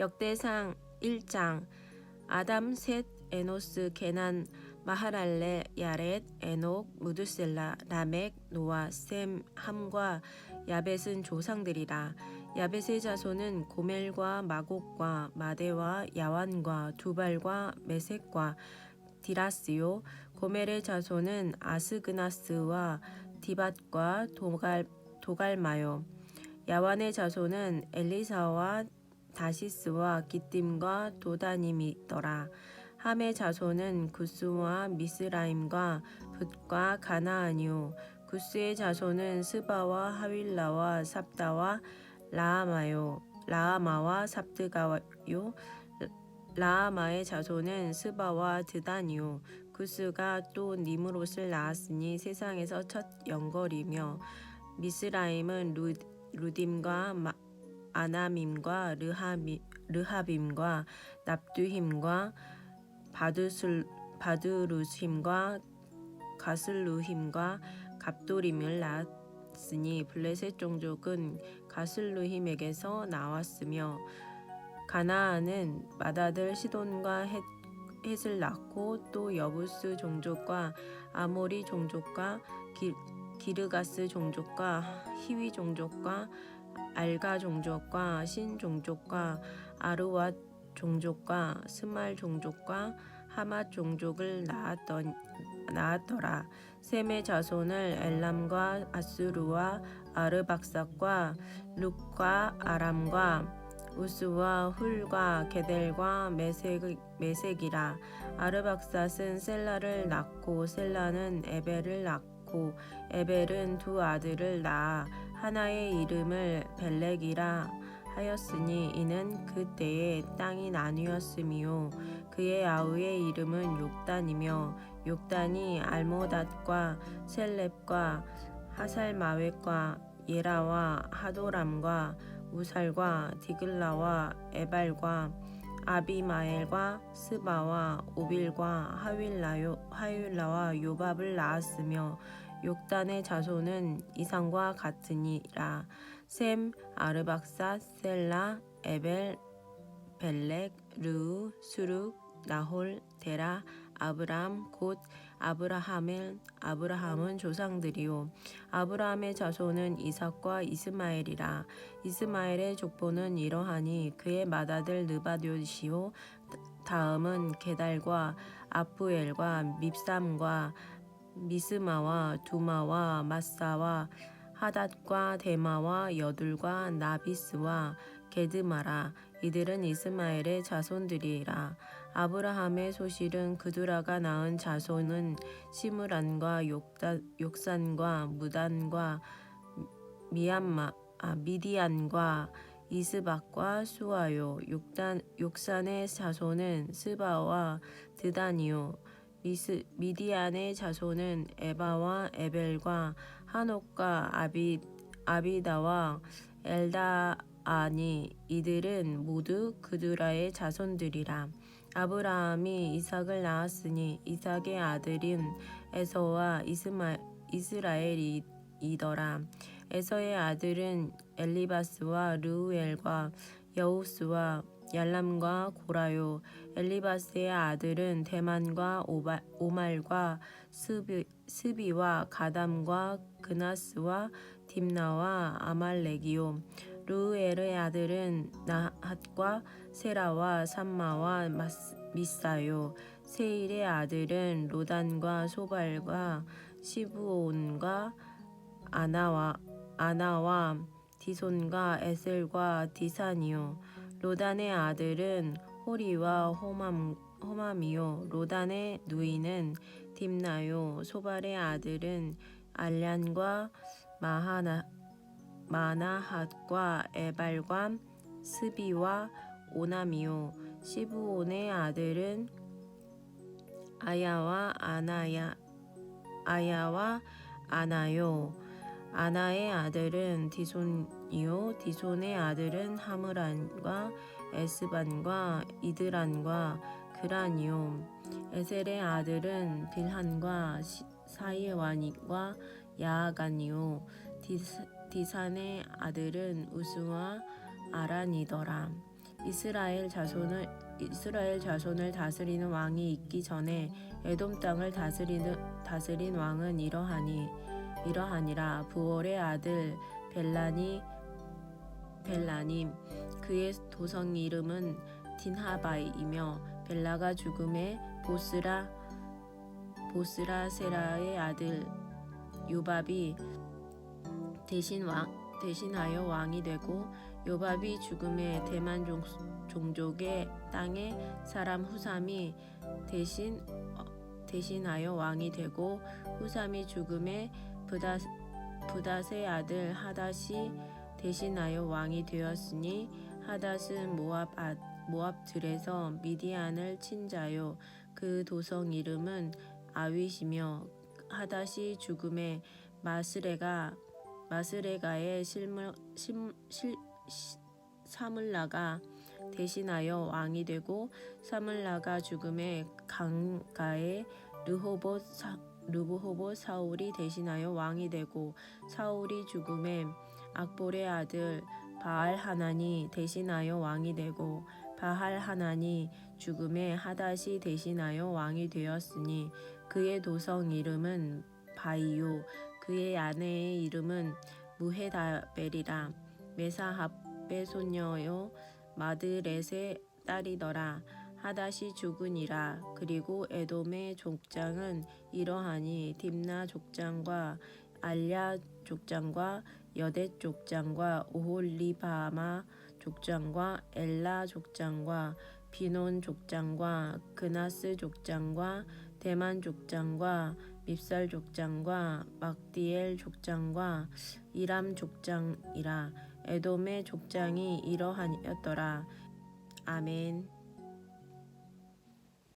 역대상 1장 아담 셋 에노스 게난 마하랄레 야렛 에녹 무드셀라 라멕 노아 셈 함과 야벳은 조상들이라. 야벳의 자손은 고멜과 마곡과 마데와 야완과 두발과 메색과 디라스요. 고멜의 자손은 아스그나스와 디밧과 도갈 도갈마요. 야완의 자손은 엘리사와 다시스와 기띔과 도다님이더라. 함의 자손은 구스와 미스라임과 붓과 가나안이요. 구스의 자손은 스바와 하윌라와 삽다와 라아마요. 라아마와 삽드가요. 라아마의 자손은 스바와 드단이요. 구스가 또 니므롯을 낳았으니 세상에서 첫 영걸이며 미스라임은 루, 루딤과 마, 아나밈과 르하빔과 납두힘과 바드술, 바드루심과 가슬루힘과 갑도림을 낳았으니 블레셋 종족은 가슬루힘에게서 나왔으며 가나안은 맏아들 시돈과 헷, 헷을 낳고 또 여부스 종족과 아모리 종족과 기, 기르가스 종족과 히위 종족과 알가 종족과 신 종족과 아르와 종족과 스말 종족과 하맛 종족을 낳았던, 낳았더라. 셈의 자손을 엘람과 아수르와 아르박삭과 룩과 아람과 우스와 훌과 게델과 메색, 메색이라 아르박삿은 셀라를 낳고 셀라는 에벨을 낳고 에벨은 두 아들을 낳아 하나의 이름을 벨렉이라 하였으니 이는 그때에 땅이 나뉘었음이요. 그의 아우의 이름은 욕단이며 욕단이 알모닷과 셀렙과 하살마웻과 예라와 하도람과 우살과 디글라와 에발과 아비마엘과 스바와 오빌과 하윌라요 하윌라와 요밥을 낳았으며 욕단의 자손은 이상과 같으니라. 셈 아르박사 셀라 에벨 벨렉 르우 수룩 나홀 데라 아브람 곧 아브라함은 아브라함은 조상들이요. 아브라함의 자손은 이삭과 이스마엘이라. 이스마엘의 족보는 이러하니 그의 맏아들 느바�요시요. 다음은 게달과 아프엘과 밉삼과 미스마와 두마와 마사와 하닷과 데마와 여둘과 나비스와 게드마라. 이들은 이스마엘의 자손들이라. 아브라함의 소실은 그두라가 낳은 자손은 시므란과 욕산과 무단과 미얀마 아, 미디안과 이스박과 수아요. 욕단, 욕산의 자손은 스바와 드다니요 미스, 미디안의 자손은 에바와 에벨과 한옥과 아비, 아비다와 엘다아니 이들은 모두 그두라의 자손들이라. 아브라함이 이삭을 낳았으니 이삭의 아들인 에서와 이스마, 이스라엘이더라. 에서의 아들은 엘리바스와 르우엘과 여우스와 얄람과 고라요 엘리바스의 아들은 대만과 오바, 오말과 스비, 스비 와 가담과 그나스와 딥나와 아말렉이요. 루엘의 아들은 나핫과 세라와 삼마와 미사요. 세일의 아들은 로단과 소발과 시부온과 아나와 아나와 디손과 에셀과 디산이요. 로단의 아들은 호리와 호맘, 호맘이요. 로단의 누이는 딥나요. 소발의 아들은 알란과 마하나, 마나핫과 에발과 스비와 오남이요. 시부온의 아들은 아야와 아나야 아야와 아나요. 아나의 아들은 디손이요. 디손의 아들은 하므란과 에스반과 이드란과 그란이요 에셀의 아들은 빌한과 사이완과 야아간이요 디산의 아들은 우스와 아란이더라. 이스라엘 자손을 이스라엘 자손을 다스리는 왕이 있기 전에 에돔 땅을 다스리는 다스린 왕은 이러하니 이러하니라. 부올의 아들 벨라니 벨라님 그의 도성 이름은 딘하바이이며 벨라가 죽음에 보스라 보스라 세라의 아들 요밥이 대신 왕 대신하여 왕이 되고 요밥이 죽음에 대만 종, 종족의 땅에 사람 후삼이 대신 어, 대신하여 왕이 되고 후삼이 죽음에 부다 부닷의 아들 하닷이 대신하여 왕이 되었으니 하닷은 모압 아, 모압들에서 미디안을 친 자요. 그 도성 이름은 아윗이며 하닷이 죽음에 마스레가 마스레가의 실물 실, 사물라가 대신하여 왕이 되고 사물라가 죽음에 강가에 르호봇 사, 르호봇 사울이 대신하여 왕이 되고 사울이 죽음에 악볼의 아들 바알 하나니 대신하여 왕이 되고 바할 하나니 죽음에 하닷이 대신하여 왕이 되었으니 그의 도성 이름은 바이요 그의 아내의 이름은 무헤다벨이라. 메사합의 소녀요 마드렛의 딸이더라. 하닷이 죽으니라. 그리고 에돔의 족장은 이러하니 딥나 족장과 알야 족장과 여댓 족장과 오홀리바마 족장과 엘라 족장과 비논 족장과 그나스 족장과 대만 족장과 밉살 족장과 막디엘 족장과 이람 족장이라 에돔의 족장이 이러하니였더라. 아멘